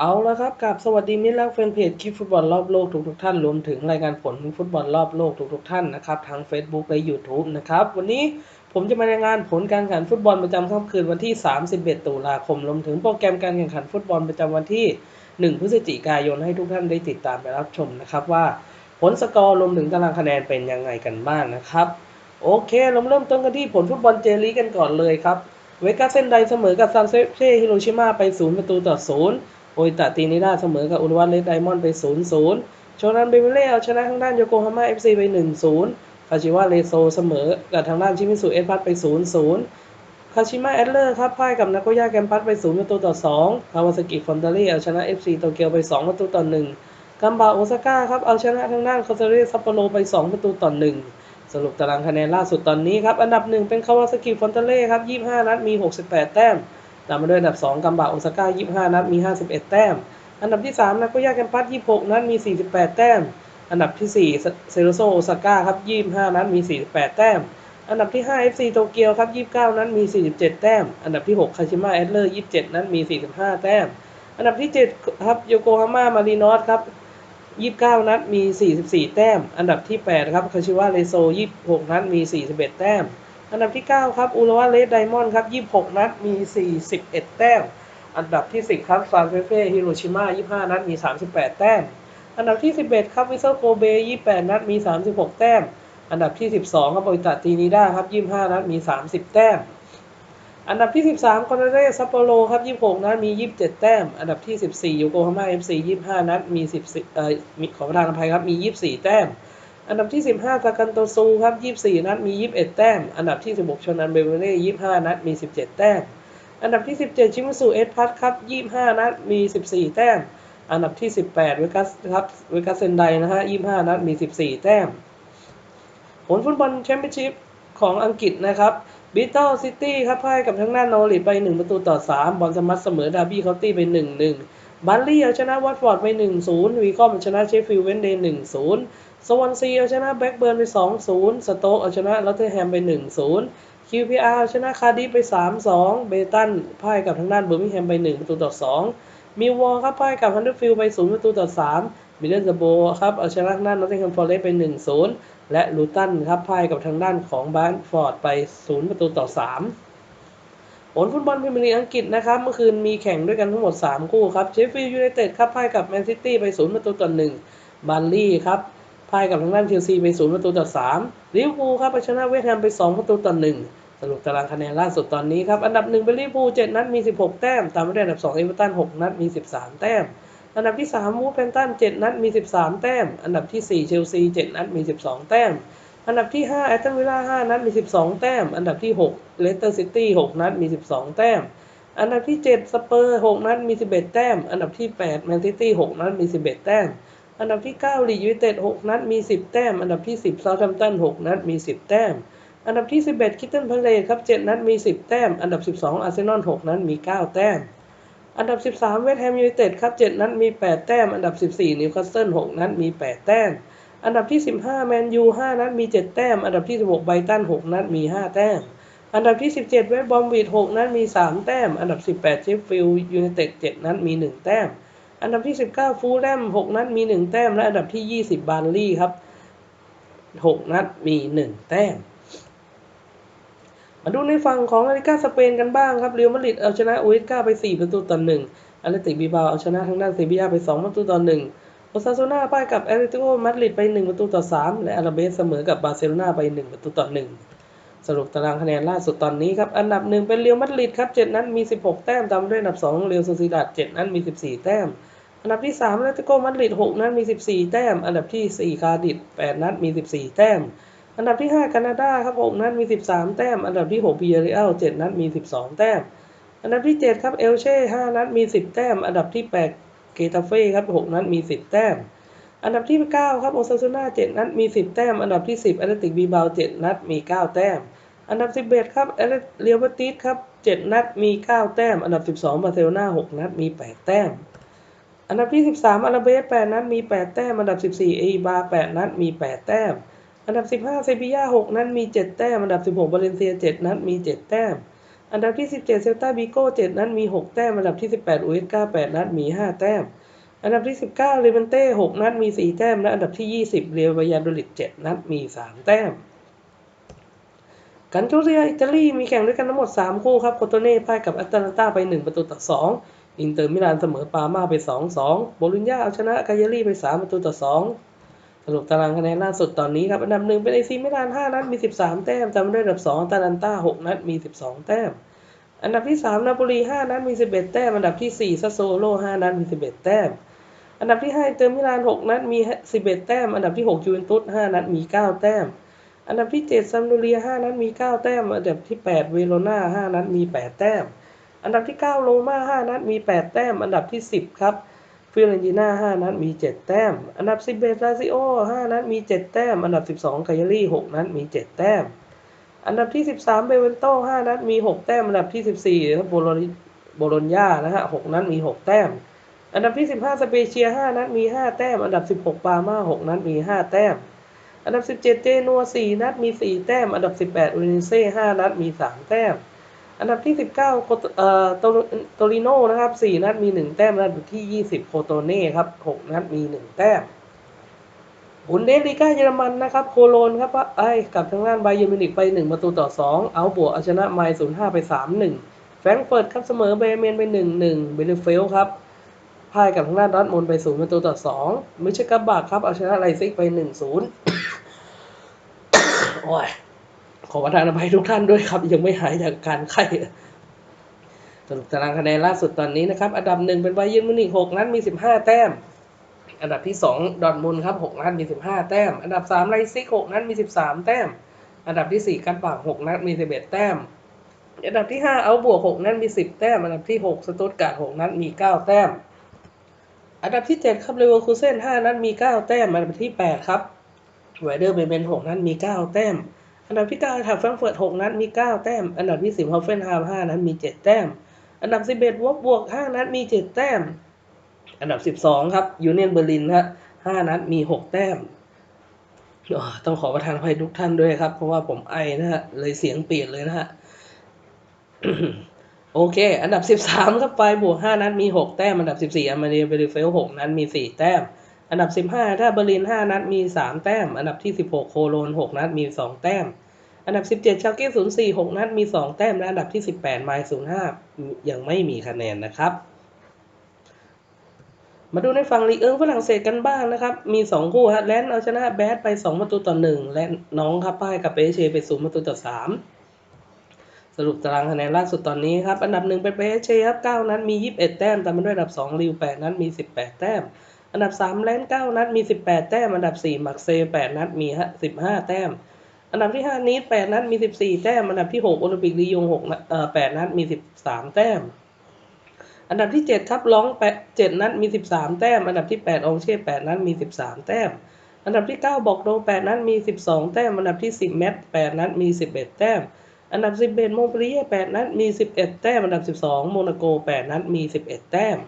เอาละครับกับสวัสดีมิตรและแฟนเพจคลิปฟุตบอลรอบโลกทุกทุกๆท่านรวมถึงรายการผลฟุตบอลรอบโลกทุกทุกๆท่านนะครับทั้ง Facebook และ YouTube นะครับวันนี้ผมจะมารายงานผลการแข่งขันฟุตบอลประจำค่ำคืนวันที่ 31 ตุลาคมรวมถึงโปรแกรมการแข่งขันฟุตบอลประจำวันที่ 1 พฤศจิกายนให้ทุกท่านได้ติดตามไปรับชมนะครับว่าผลสกอร์รวมถึงตารางคะแนนเป็นยังไงกันบ้างนะครับโอเคเราเริ่มต้นกันที่ผลฟุตบอลเจลีกกันก่อนเลยครับเวกัสเซนไดเสมอกับซานเซเช่ฮิโรชิมาไป 0 ประตูต่อ 0 โอิตะตีนิด้าเสมอกับอุรุวันเลดไดมอนด์ไป 0-0 โชนันเบเบเล่เอาชนะทางด้านโยโกฮาม่าเอฟซีไป 1-0 คาชิวะเลโซเสมอกับทางด้านชิมิสุเอสพัทไป 0-0 คาชิมะแอดเลอร์ครับพ่ายกับนาโกย่าแกมปัสไป 0 ประตูต่อ 2 คาวาซากิฟอนตารี่เอาชนะ FC โตเกียวไป 2 ประตูต่อ 1 กัมบาโอซาก้าครับเอาชนะทางด้านคาซาริซัปโปโรไป 2 ประตูต่อ 1สรุปตารางคะแนนล่าสุดตอนนี้ครับ อันดับ1เป็นคาวาซากิฟอนตาเร่ครับ 25 นัด มี 68 แต้ม ตามมาด้วยอันดับ 2กัมบะโอซาก้า 25 นัดมี 51 แต้ม อันดับที่ 3นาโกย่าแกมปัส26 นัดมี 48 แต้ม อันดับที่ 4 เซโรโซโอซาก้าครับ 25 นัดมี 48 แต้ม อันดับที่ 5 FC โตเกียวครับ 29 นัดมี 47 แต้ม อันดับที่ 6 คาชิมะแอดเลอร์ 27 นัดมี 45 แต้ม อันดับที่ 7 ครับโยโกฮาม่ามารีนอสครับ29 นัดมี 44 แต้ม อันดับที่ 8 ครับคาชิวะเรโซ 26 นัดมี 41 แต้ม อันดับที่ 9 ครับอุรวะเลสไดมอนด์ครับ26 นัด มี 41 แต้ม อันดับที่ 10 ครับ ซานเฟเฟ่ฮิโรชิมา25 นัด มี 38 แต้ม อันดับที่ 11 ครับวิเซอร์โกเบ 28 นัด มี 36 แต้ม อันดับที่ 12 ครับโอิตะตีนิด้าครับ25 นัด มี 30 แต้ม อันดับที่ 13คอนเรซัปโปโรครับ26 นัด มี 27 แต้ม อันดับที่ 14โยโกฮาม่า FC 25 นัด มี10เอ่อมีขอประทานอภัยครับ มี 24 แต้ม อันดับที่ 15 ซากันโตซูครับ 24 นัดมี 21 แต้ม อันดับที่ 16 ชนันเบเวเล่25 นัดมี 17 แต้ม อันดับที่ 17 ชิมิสุเอสพัทครับ 25 นัดมี 14 แต้ม อันดับที่ 18 เวกัสครับเวกัสเซนไดนะฮะ 25 นัดมี 14 แต้ม ผลฟุตบอลแชมเปี้ยนชิพของอังกฤษนะครับบิทเทิลซิตี้ครับพ่ายกับทางด้านนอริทไป 1 ประตูต่อ 3 บอลสมัตเสมอดาร์บี้เคาน์ตี้ไป 1-1 บัลลี่เอาชนะวัตฟอร์ดไป 1-0 วีคอมเอาชนะเชฟฟิลด์เวนเดย์1-0สวอนซีเอาชนะแบ็กเบิร์นไป 2-0 สโต๊กเอาชนะลอตเทอร์แฮมไป 1-0 QPR เอาชนะคาร์ดิฟไป 3-2 เบตันพ่ายกับทางด้านเบอร์มิงแฮมไป 1 ประตูต่อ 2 มิววอลครับพ่ายกับฮันเดอร์ฟิลด์ไป 0 ประตูต่อ 3 มิเดิลสโบครับเอาชนะทางด้านนอตติงแฮมฟอร์เรสต์ไป 1-0 และลูตันครับพ่ายกับทางด้านของบานฟอร์ดไป 0 ประตูต่อ 3 ผลฟุตบอลพรีเมียร์ลีกอังกฤษนะครับ เมื่อคืนมีแข่งด้วยกันทั้งหมด 3 คู่ครับเชฟฟิลด์ยูไนเต็ดครับพ่ายกับแมนซิตี้ไป0ประตูต่อ1บัลลี่ครับพ่ายกับทางด้านเชลซีไป0ประตูต่อ3ลิเวอร์พูลครับชนะเวสต์แฮมไป 2 ประตูต่อ1สรุปตารางคะแนนล่าสุดตอนนี้ครับ อันดับ1เป็นลิเวอร์พูล7นัดมี 16 แต้ม ตามมาด้วยอันดับ2เอเวอร์ตัน6นัดมี 13 แต้ม อันดับที่3วูฟแพนตัน7นัดมี 13 แต้ม อันดับที่4เชลซี7นัดมี 12 แต้ม อันดับที่5แอตตันวิลล่า5นัดมี 12 แต้ม อันดับที่6เลสเตอร์ซิตี้6นัดมี 12 แต้ม อันดับที่ 7 สเปอร์6นัดมี 11 แต้ม อันดับที่8แมนซิตี้6นัดมี 11 แต้ม อันดับที่9ลีดยูไนเต็ด6นัดมี 10 แต้ม อันดับที่ 10เซาท์แฮมป์ตัน6นัดมี 10 แต้ม อันดับที่ 11คิตเทนพาเลทครับ7นัดมี 10 แต้ม อันดับ 12อาร์เซนอล6นัดมี 9 แต้ม อันดับ 13เวสต์แฮมยูไนเต็ดครับ7นัดมี 8 แต้ม อันดับ 14นิวคาสเซิล6นัดมี 8 แต้ม อันดับที่ 15 แมนยู 5 นัดมี 7 แต้ม อันดับที่ 16 ไบตัน 6 นัดมี 5 แต้ม อันดับที่ 17 เวสต์บอมวีด6 นัดมี 3 แต้ม อันดับ 18 เชฟฟิลด์ยูไนเต็ด 7 นัดมี 1 แต้ม อันดับที่ 19 ฟูลแลม 6 นัดมี 1 แต้ม และอันดับที่ 20 บาร์ลี่ครับ 6 นัดมี 1 แต้ม มาดูในฝั่งของลาลิก้าสเปนกันบ้างครับ เรอัลมาดริดเอาชนะอูเอสกาไป 4 ประตูต่อ1อาร์เลติกบิบาเอาชนะทางด้านเซบียาไป 2 ประตูต่อ1 โอซาโซนาพ่ายกับแอตเลติโกมาดริดไป 1 ประตูต่อ 3 และอาราเบสเสมอกับบาร์เซโลนาไป 1 ประตูต่อ 1 สรุปตารางคะแนนล่าสุดตอนนี้ครับ อันดับ 1 เป็นเรอัลมาดริดครับ 7 นัดมี 16 แต้มตามด้วยอันดับ 2 เรอัลโซซิดาด7 นัดมี 14 แต้ม อันดับที่ 3 แอตเลติโกมาดริด 6 นัดมี 14 แต้ม อันดับที่ 4 คาร์ดิฟ8นัดมี 14 แต้ม อันดับที่ 5 แคนาดาครับ 6 นัดมี 13 แต้ม อันดับที่6บีเรอัล7 นัดมี 12 แต้ม อันดับที่ 7 ครับ เอลเช่ 5 นัดมี 10 แต้ม อันดับที่ 8 เกตาเฟ่ครับ6นัดมี10แต้ม อันดับที่9ครับโอซาซูน่า7นัดมี10แต้ม อันดับที่10แอตเลติกบีบาว7นัดมี9แต้ม อันดับ11ครับเอเรียลบติสครับ7นัดมี9แต้ม อันดับ12บาร์เซโลนา6นัดมี8แต้ม อันดับที่13อาราเบส8นัดมี8แต้ม อันดับ14เอบา8นัดมี8แต้ม อันดับ15เซบีย่า6นัดมี7แต้ม อันดับ16บาเลนเซีย7นัดมี7แต้ม อันดับที่ 17 เซลตาบิโก้7นัดมี 6 แต้ม อันดับที่ 18 อุเอสกา8นัดมี 5 แต้ม อันดับที่ 19เรเวนเต้6นัดมี 4 แต้ม และอันดับที่ 20 เรียววายาโดลิด7นัดมี 3 แต้ม กันทูเรียอิตาลีมีแข่งด้วยกันทั้งหมด 3 คู่ครับโคโตเน่พ่ายกับอัตแลนตาไป 1 ประตูต่อ 2 อินเตอร์มิลานเสมอปาร์มาไป 2-2 โบลินญาเอาชนะกายารีไป 3 ประตูต่อ 2 สรุปตารางคะแนนล่าสุดตอนนี้ครับ อันดับหนึ่งเป็นเอซีมิลาน5นัดมี13แต้มตามด้วยอันดับ2ตาลันตา6นัดมี12แต้ม อันดับที่3นาโปลี5นัดมี11แต้ม อันดับที่4ซัสโซโล5นัดมี11แต้ม อันดับที่5อินเตอร์มิลาน6นัดมี11แต้ม อันดับที่6ยูเวนตุส5นัดมี9แต้ม อันดับที่7ซัมโดเรีย5นัดมี9แต้ม อันดับที่8เวโรนา5นัดมี8แต้ม อันดับที่9โรม่า5นัดมี8แต้ม อันดับที่10ครับ ฟิเรนติน่า 5 นัดมี 7 แต้ม อันดับ 11ลาซิโอ 5 นัดมี 7 แต้ม อันดับ 12คายรี่ 6 นัดมี 7 แต้ม อันดับที่ 13เบเวนโต5นัดมี 6 แต้ม อันดับที่ 14บโบโลนิโบโลญญานะฮะ 6 นัดมี 6 แต้ม อันดับที่ 15 สเปเชีย 5 นัดมี 5 แต้ม อันดับ 16 ปาม่า6 นัดมี 5 แต้ม อันดับ 17 เจนัว 4 นัดมี 4 แต้ม อันดับ 18อูนิเซ่ 5 นัดมี 3 แต้ม อันดับที่ 19โคโตเอ่อโตริโนนะครับ 4 นัดมี 1 แต้มอันดับที่ 20 โคโตเน่ครับ 6 นัดมี 1 แต้มบุนเดสลีกาเยอรมันนะครับโคโลนครับว่าไอ้กับทางด้านไบเยอร์มิวนิกไป 1 ประตูต่อ 2 เอาบวกเอาชนะไมล์05 ไป 3-1 แฟรงเฟิร์ตครับเสมอเบรเมนไป 1-1 เบลเฟลครับพ่ายกับทางด้านดอทมุนไป 0 ประตูต่อ 2 มิชกับบากครับเอาชนะไลซิกไป 1-0 โอ้ย ขอประทานอภัยทุกท่านด้วยครับ ยังไม่หายจากการไข้สรุปตารางคะแนนล่าสุดตอนนี้นะครับ อันดับหนึ่งเป็นไบเยร์นมิวนิกหกนัดมีสิบห้าแต้ม อันดับที่สองดอทมุนครับหกนัดมีสิบห้าแต้ม อันดับสามไลซิกหกนัดมีสิบสามแต้ม อันดับที่สี่กันปากหกนัดมีสิบเอ็ดแต้ม อันดับที่ห้าเอาบวกหกนัดมีสิบแต้ม อันดับที่หกสตุตการ์ดหกนัดมีเก้าแต้ม อันดับที่เจ็ดครับเลเวอร์คูเซ่นห้านัดมีเก้าแต้ม อันดับที่แปดครับไวเดอร์เบเบนหกนัดมีเก้าแต้ม อันดับที่9ถับแฟรงเฟิร์ต6นัดมี 9 แต้ม อันดับที่ 10ฮอฟเฟนไฮม์5นัดมี 7 แต้ม อันดับ 11วอบบวก 5 นัดมี 7 แต้ม อันดับ 12 ครับยูเนียนเบอร์ลินฮะ5นัดมี 6 แต้ม ต้องขอประทานภัยทุกท่านด้วยครับ เพราะว่าผมไอนะฮะ เลยเสียงเปลี่ยนเลยนะฮะ โอเค อันดับ 13 ครับไฟบวก 5 นัดมี 6 แต้ม อันดับ 14อามาเรียเบริเฟล 6 นัดมี 4 แต้ม อันดับ 15 ถ้าเบอร์ลิน 5 นัดมี 3 แต้ม อันดับที่ 16 โคโลน 6 นัดมี 2 แต้ม อันดับ 17 ชาเก้04 6 นัดมี 2 แต้ม และอันดับที่ 18 ไมล์05 ยังไม่มีคะแนนนะครับ มาดูในฝั่งลีเอิงฝรั่งเศสกันบ้างนะครับ มี 2 คู่ฮะแลนด์เอาชนะแบดไป 2 ประตูต่อ 1 และน้องครับป้ายกับเปเชไป 0 ประตูต่อ 3สรุปตารางคะแนนล่าสุดตอนนี้ครับ อันดับ1เป็นเปเชครับ9นัดมี 21 แต้ม ตามมาด้วยอันดับ 2 ริว 8 นัดมี 18 แต้ม อันดับ 3 แลนด์9นัดมี 18 แต้ม อันดับ 4 มักเซ8นัดมี15 แต้ม อันดับที่ 5 นีด8นัดมี 14 แต้ม อันดับที่ 6 โอลิมปิกลียง6นัดเอ่อ8นัดมี 13 แต้ม อันดับที่7ครับร้อง8 7นัดมี 13 แต้ม อันดับที่ 8 องเช่8นัดมี 13 แต้ม อันดับที่ 9 บอกโด8นัดมี 12 แต้ม อันดับที่ 10 แมต8นัดมี 11 แต้ม อันดับ 11 โมเปรีย8นัดมี 11 แต้ม อันดับ 12 โมนาโก 8 นัดมี 11 แต้ม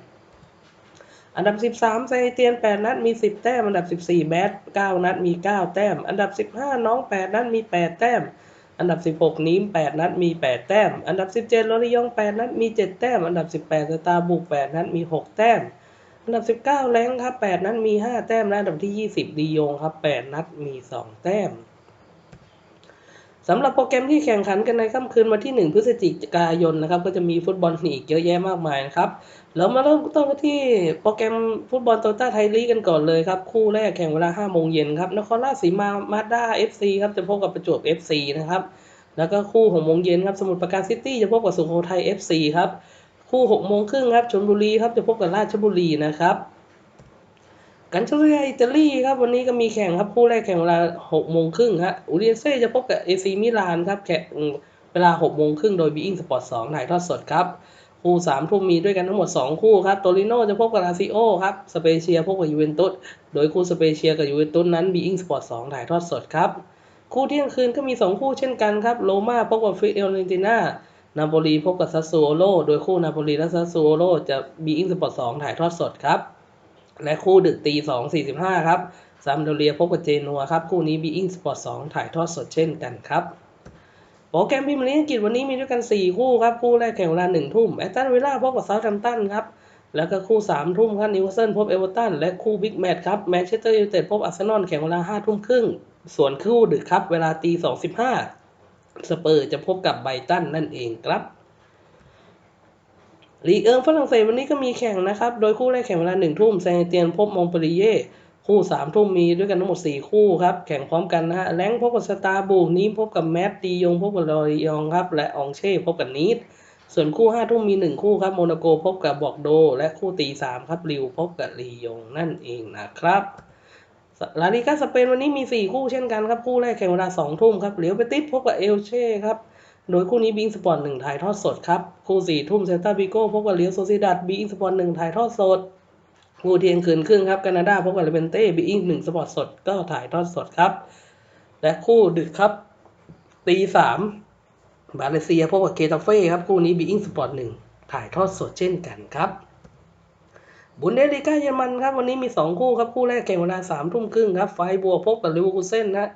อันดับ 13ไซเตียน 8 นัดมี 10 แต้ม อันดับ 14 แบด9นัดมี 9 แต้ม อันดับ 15 น้อง 8 นัดมี 8 แต้ม อันดับ 16 นิ้ม 8 นัดมี 8 แต้ม อันดับ 17โรลิยอง 8 นัดมี 7 แต้ม อันดับ 18 สตาบุก 8 นัดมี 6 แต้ม อันดับ 19 แรงครับ 8 นัดมี 5 แต้ม และอันดับที่ 20 ดีโยงครับ 8 นัดมี 2 แต้ม สำหรับโปรแกรมที่แข่งขันกันในค่ำคืนวันที่ 1 พฤศจิกายนนะครับ ก็จะมีฟุตบอลอีกเยอะแยะมากมายนะครับเรามาเริ่มต้นกันที่โปรแกรมฟุตบอลโตต้าไทยลีกกันก่อนเลยครับ คู่แรกแข่งเวลา 5 โมงเย็นครับนครราชสีมามาด้า FC ครับจะพบกับประจวบ FC นะครับ แล้วก็คู่6โมงเย็นครับสมุทรปราการซิตี้จะพบกับสุโขทัย FC ครับ คู่6โมงครึ่งครับชลบุรีครับจะพบกับราชบุรีนะครับ กันชลีอิตาลีครับ วันนี้ก็มีแข่งครับคู่แรกแข่งเวลา6โมงครึ่งฮะอูเดียเซ่จะพบกับเอซีมิลานครับแข่งเวลา6โมงครึ่งโดยบีอิงสปอร์ต2ถ่ายทอดสดครับคู่สามทุ่มมีด้วยกันทั้งหมด 2 คู่ครับโตริโนจะพบกับลาซิโอครับสเปเชียพบกับยูเวนตุสโดยคู่สเปเชียกับยูเวนตุสนั้นบีอิงสปอร์ต2ถ่ายทอดสดครับคู่เที่ยงคืนก็มี 2 คู่เช่นกันครับโรม่าพบกับฟิเอลเนติน่านาโปลีพบกับซัสซูโอโลโดยคู่นาโปลีและซัสซูโอโลจะบีอิงสปอร์ต2ถ่ายทอดสดครับ และคู่ดึกตี2 45ครับซามโดเรียพบกับเจนัวครับ คู่นี้บีอิงสปอร์ต2ถ่ายทอดสดเช่นกันครับโปรแกรมพรีเมียร์ลีกอังกฤษวันนี้มีด้วยกัน 4 คู่ครับ คู่แรกแข่งเวลา 1 ทุ่มแอตตันวิลล่าพบกับเซาท์แฮมป์ตันครับ แล้วก็คู่ 3 ทุ่มครับนิวคาสเซิลพบเอเวอร์ตันและคู่บิ๊กแมตช์ครับแมนเชสเตอร์ยูไนเต็ดพบอาร์เซนอลแข่งเวลา 5 ทุ่มครึ่ง ส่วนคู่ดึกครับ เวลาตี2.15สเปอร์จะพบกับไบตันนั่นเองครับ ลีกเอิงฝรั่งเศสวันนี้ก็มีแข่งนะครับ โดยคู่แรกแข่งเวลาหนึ่งทุ่มแซงเตียนพบมองปรีเย่คู่สามทุ่มมีด้วยกันทั้งหมดสี่คู่ครับ แข่งพร้อมกันนะฮะแรงพบกับสตาร์บูนีมพบกับแมตตียงพบกับลอยองครับ และอองเช่พบกับนีดส่วนคู่ห้าทุ่มมีหนึ่งคู่ครับโมนาโกพบกับบอกโด และคู่ตีสามครับริวพบกับลียงนั่นเองนะครับลาลิกาสเปนวันนี้มี 4 คู่เช่นกันครับ คู่แรกแข่งเวลา2ทุ่มครับเหลียวไปติดพบกับเอลเช่ครับ โดยคู่นี้บิงสปอร์ตหนึ่งถ่ายทอดสดครับ คู่สี่ทุ่มเซนตาบิโก้พบกับเลียวโซซิดัดบิงสปอร์ตหนึ่งถ่ายทอดสด คู่เที่ยงคืนครึ่งครับแคนาดาพบกับเลเบนเต้บิงหนึ่งสปอร์ตสดก็ถ่ายทอดสดครับ และคู่ดึกครับตีสามบาเลเซียพบกับเคตาเฟ่ครับ คู่นี้บิงสปอร์ตหนึ่งถ่ายทอดสดเช่นกันครับบุนเดสลิก้าเยอรมันครับวันนี้มี 2 คู่ครับ คู่แรกแข่งเวลา3ทุ่มครึ่งครับไฟบัวพบกับลิเวอร์พูลเซ่นนะ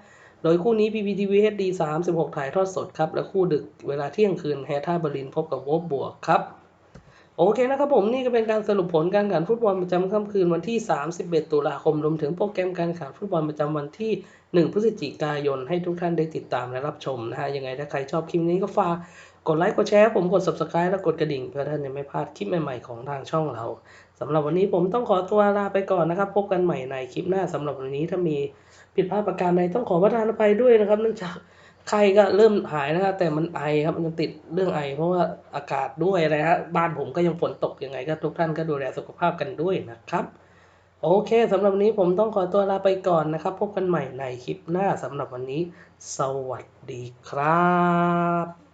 โดยคู่นี้ PPTV HD 36 ถ่ายทอดสดครับ และคู่ดึกเวลาเที่ยงคืนแฮท่าเบอร์ลินพบกับโวฟบวกครับ โอเคนะครับผมนี่ก็เป็นการสรุปผลการแข่งขันฟุตบอลประจำค่ำคืนวันที่ 31 ตุลาคมรวมถึงโปรแกรมการแข่งขันฟุตบอลประจำวันที่ 1 พฤศจิกายน ให้ทุกท่านได้ติดตามและรับชมนะฮะยังไงถ้าใครชอบคลิปนี้ก็ฝากกดไลค์กดแชร์ผมกด subscribe และกดกระดิ่งเพื่อท่านจะไม่พลาดคลิปใหม่ๆของทางช่องเรา สำหรับวันนี้ผมต้องขอตัวลาไปก่อนนะครับ พบกันใหม่ในคลิปหน้าสำหรับวันนี้ถ้ามีผิดพลาดประการใดต้องขอประทานอภัยด้วยนะครับ เนื่องจากไข้ก็เริ่มหายนะครับแต่มันไอครับมันติดเรื่องไอ เพราะว่าอากาศด้วยนะฮะบ้านผมก็ยังฝนตกยังไงก็ทุกท่านก็ดูแลสุขภาพกันด้วยนะครับ โอเคสำหรับวันนี้ผมต้องขอตัวลาไปก่อนนะครับ พบกันใหม่ในคลิปหน้าสำหรับวันนี้ สวัสดีครับ